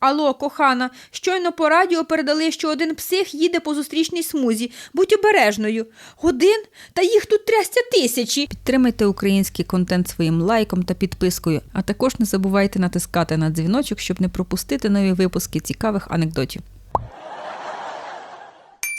Алло, кохана, щойно по радіо передали, що один псих їде по зустрічній смузі. Будь обережною. Один? Та їх тут трясця тисячі. Підтримайте український контент своїм лайком та підпискою, а також не забувайте натискати на дзвіночок, щоб не пропустити нові випуски цікавих анекдотів.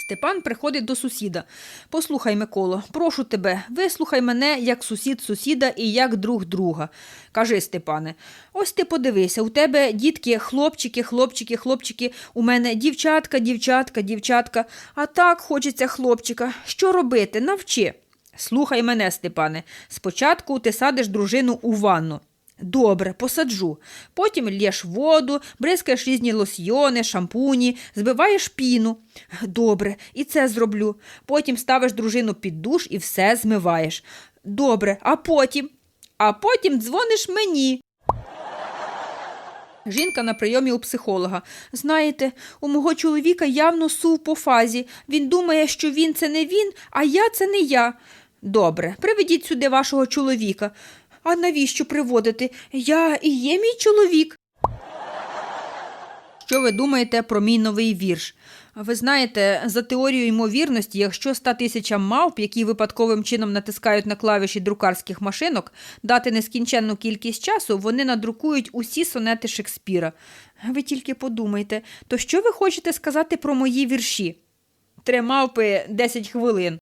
Степан приходить до сусіда. Послухай, Миколо, прошу тебе, вислухай мене як сусід сусіда і як друг друга. Кажи, Степане, ось ти подивися, у тебе дітки, хлопчики, хлопчики, хлопчики, у мене дівчатка, дівчатка, дівчатка, а так хочеться хлопчика. Що робити? Навчи. Слухай мене, Степане. Спочатку ти садиш дружину у ванну. Добре, посаджу. Потім лєш воду, бризкаєш різні лосьйони, шампуні, збиваєш піну. Добре, і це зроблю. Потім ставиш дружину під душ і все змиваєш. Добре, а потім? А потім дзвониш мені. Жінка на прийомі у психолога. Знаєте, у мого чоловіка явно сув по фазі. Він думає, що він це не він, а я це не я. Добре, приведіть сюди вашого чоловіка. А навіщо приводити? Я і є мій чоловік. Що ви думаєте про мій новий вірш? Ви знаєте, за теорією ймовірності, якщо 100 тисячам мавп, які випадковим чином натискають на клавіші друкарських машинок, дати нескінченну кількість часу, вони надрукують усі сонети Шекспіра. Ви тільки подумайте, то що ви хочете сказати про мої вірші? Три мавпи 10 хвилин.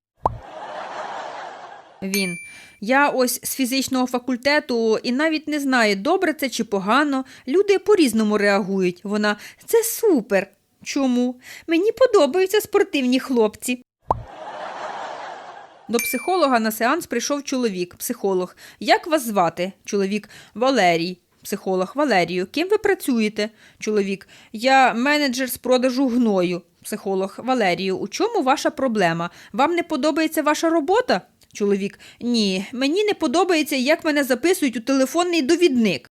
Він. Я ось з фізичного факультету і навіть не знаю, добре це чи погано. Люди по-різному реагують. Вона це супер. Чому? Мені подобаються спортивні хлопці. До психолога на сеанс прийшов чоловік, психолог. Як вас звати? Чоловік Валерій. Психолог Валерію. Ким ви працюєте? Чоловік. Я менеджер з продажу гною. Психолог Валерію. У чому ваша проблема? Вам не подобається ваша робота? Чоловік. Ні, мені не подобається, як мене записують у телефонний довідник.